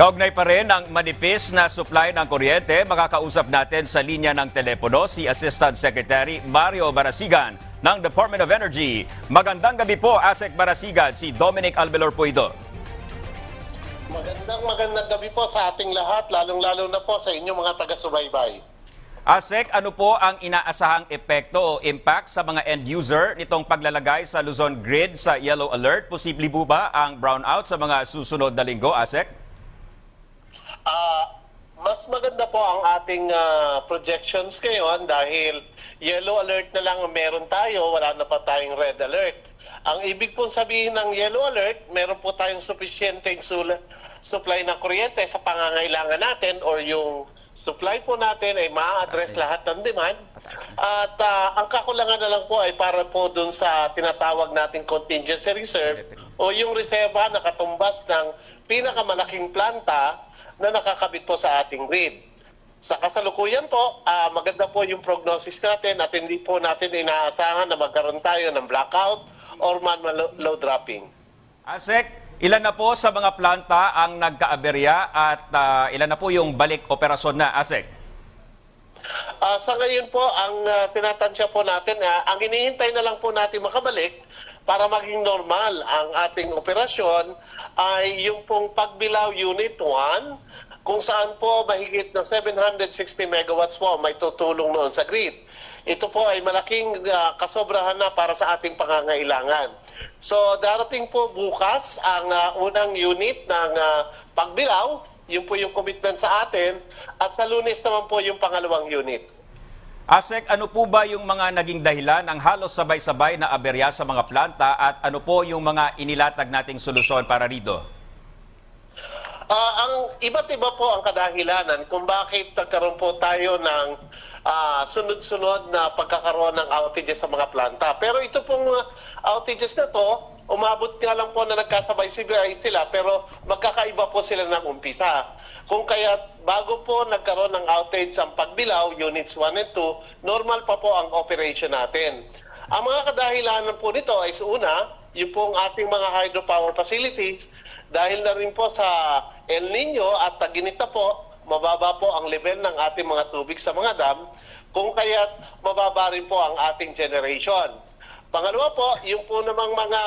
Kaugnay pa rin ang manipis na supply ng kuryente, makakausap natin sa linya ng telepono si Assistant Secretary Mario Barasigan ng Department of Energy. Magandang gabi po, Asek Barasigan, si Dominic Albelor po ito. Magandang magandang gabi po sa ating lahat, lalong-lalo na po sa inyong mga taga-subaybay. Asek, ano po ang inaasahang epekto o impact sa mga end user nitong paglalagay sa Luzon Grid sa Yellow Alert? Posible po ba ang brownout sa mga susunod na linggo, Asek? Ah, mas maganda po ang ating ah, projections ngayon dahil yellow alert na lang ang meron tayo, wala na pa tayong red alert. Ang ibig pong sabihin ng yellow alert, meron po tayong sufficienteng supply ng kuryente sa pangangailangan natin or yung supply po natin ay ma-address lahat ng demand. At ah, ang kakulangan na lang po ay para po dun sa tinatawag nating contingency reserve o yung reserva na katumbas ng pinakamalaking planta na nakakabit po sa ating grid. Sa kasalukuyan po, ah, maganda po yung prognosis natin at hindi po natin inaasahan na magkaroon tayo ng blackout or manual lo- load dropping. Asek, ilan na po sa mga planta ang nagkaaberya at ah, ilan na po yung balik operasyon na, Asek? Ah, sa ngayon po, ang uh, tinatansya po natin, ah, ang inihintay na lang po natin makabalik para maging normal ang ating operasyon ay yung pong Pagbilao Unit 1 kung saan po mahigit na 760 megawatts po may tutulong noon sa grid. Ito po ay malaking ah, kasobrahan na para sa ating pangangailangan. So darating po bukas ang ah, unang unit ng ah, Pagbilao yun po yung commitment sa atin. At sa lunes naman po yung pangalawang unit. Asek, ano po ba yung mga naging dahilan ng halos sabay-sabay na aberya sa mga planta at ano po yung mga inilatag nating solusyon para rito? Ah, ang iba't iba po ang kadahilanan kung bakit nagkaroon po tayo ng ah, sunod-sunod na pagkakaroon ng outages sa mga planta. Pero ito pong ah, outages na to, umabot nga lang po na nagkasabay-sabay sila pero magkakaiba po sila ng umpisa. Kung kaya bago po nagkaroon ng outage ang pagbilaw, units 1 and 2, normal pa po ang operation natin. Ang mga kadahilanan po nito ay una, yung pong ating mga hydropower facilities, dahil na rin po sa El Nino at taginit na po, mababa po ang level ng ating mga tubig sa mga dam, kung kaya mababa rin po ang ating generation. Pangalawa po, yung po namang mga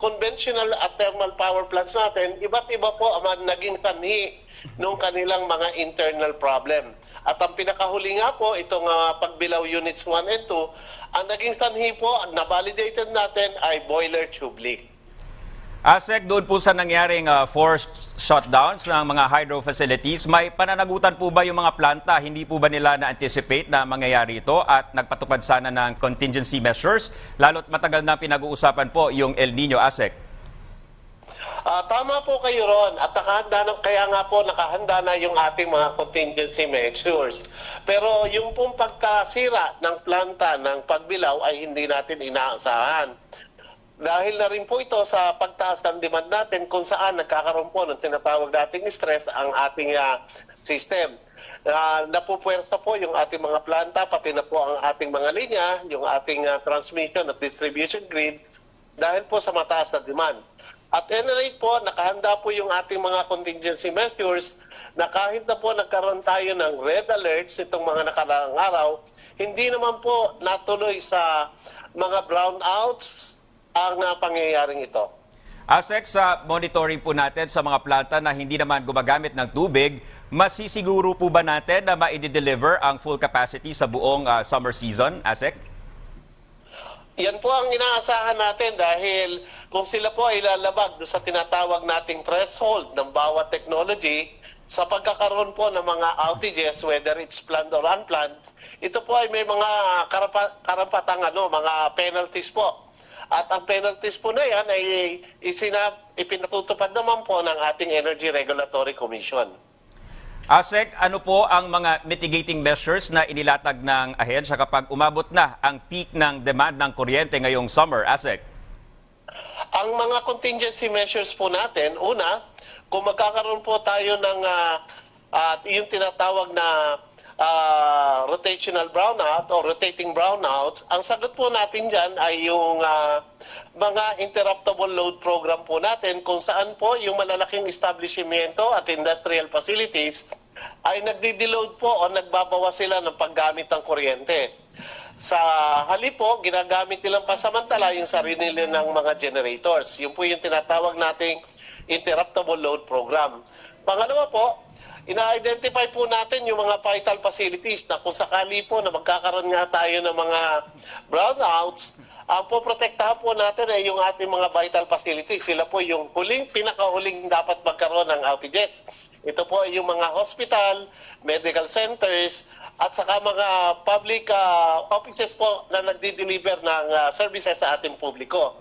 conventional at thermal power plants natin, iba't iba po ang naging sanhi ng kanilang mga internal problem. At ang pinakahuli nga po, itong ah, pagbilaw units 1 and 2, ang naging sanhi po, na validated natin ay boiler tube leak. Asek, doon po sa nangyaring ah, forced shutdowns ng mga hydro facilities, may pananagutan po ba yung mga planta? Hindi po ba nila na-anticipate na mangyayari ito at nagpatupad sana ng contingency measures? Lalo't matagal na pinag-uusapan po yung El Nino, Asek. Ah, tama po kayo ron at nakahanda na, kaya nga po nakahanda na yung ating mga contingency measures. Pero yung pong pagkasira ng planta ng pagbilaw ay hindi natin inaasahan. Dahil na rin po ito sa pagtaas ng demand natin kung saan nagkakaroon po ng tinatawag nating stress ang ating ah, system. Uh, napupwersa po yung ating mga planta, pati na po ang ating mga linya, yung ating ah, transmission at distribution grids dahil po sa mataas na demand. At any rate po, nakahanda po yung ating mga contingency measures na kahit na po nagkaroon tayo ng red alerts itong mga nakaraang araw, hindi naman po natuloy sa mga brownouts ang uh, pangyayaring ito. Asek, sa monitoring po natin sa mga planta na hindi naman gumagamit ng tubig, masisiguro po ba natin na ma-deliver ang full capacity sa buong ah, summer season, Asek? Yan po ang inaasahan natin dahil kung sila po ay lalabag sa tinatawag nating threshold ng bawat technology, sa pagkakaroon po ng mga outages, whether it's planned or unplanned, ito po ay may mga karapa, karapatang ano, mga penalties po. At ang penalties po na yan ay isinap, ipinatutupad naman po ng ating Energy Regulatory Commission. Asek, ano po ang mga mitigating measures na inilatag ng ahensya kapag umabot na ang peak ng demand ng kuryente ngayong summer, Asek? Ang mga contingency measures po natin, una, kung magkakaroon po tayo ng ah, at yung tinatawag na ah, rotational brownout o rotating brownouts, ang sagot po natin dyan ay yung ah, mga interruptible load program po natin kung saan po yung malalaking establishmento at industrial facilities ay nagdi-deload po o nagbabawas sila ng paggamit ng kuryente. Sa halip po, ginagamit nilang pasamantala yung sarili ng mga generators. Yun po yung tinatawag nating interruptible load program. Pangalawa po, ina-identify po natin yung mga vital facilities na kung sakali po na magkakaroon nga tayo ng mga brownouts, ang poprotektahan po natin ay yung ating mga vital facilities. Sila po yung huling, pinakahuling dapat magkaroon ng outages. Ito po ay yung mga hospital, medical centers, at saka mga public ah, offices po na nagdi-deliver ng ah, services sa ating publiko.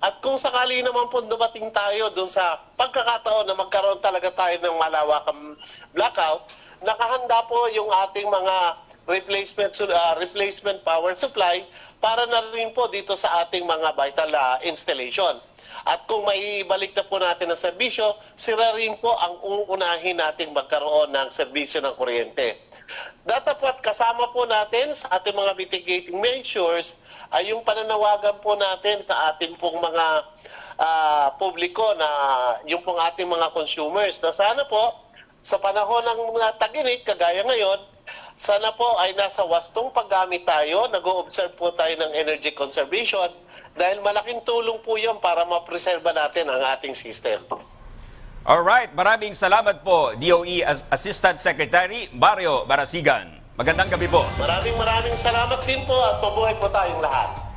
At kung sakali naman po dumating tayo dun sa pagkakataon na magkaroon talaga tayo ng malawakang blackout, nakahanda po yung ating mga replacement ah, replacement power supply para na rin po dito sa ating mga vital ah, installation. At kung may ibalik na po natin ang serbisyo, sila rin po ang uunahin nating magkaroon ng serbisyo ng kuryente. Datapat kasama po natin sa ating mga mitigating measures ay yung pananawagan po natin sa ating pong mga ah, publiko na yung pong ating mga consumers na sana po sa panahon ng mga taginit kagaya ngayon, sana po ay nasa wastong paggamit tayo, nag-o-observe po tayo ng energy conservation dahil malaking tulong po yun para mapreserba natin ang ating system. Alright, maraming salamat po, DOE As- Assistant Secretary Mario Barasigan. Magandang gabi po. Maraming maraming salamat din po at mabuhay po tayong lahat.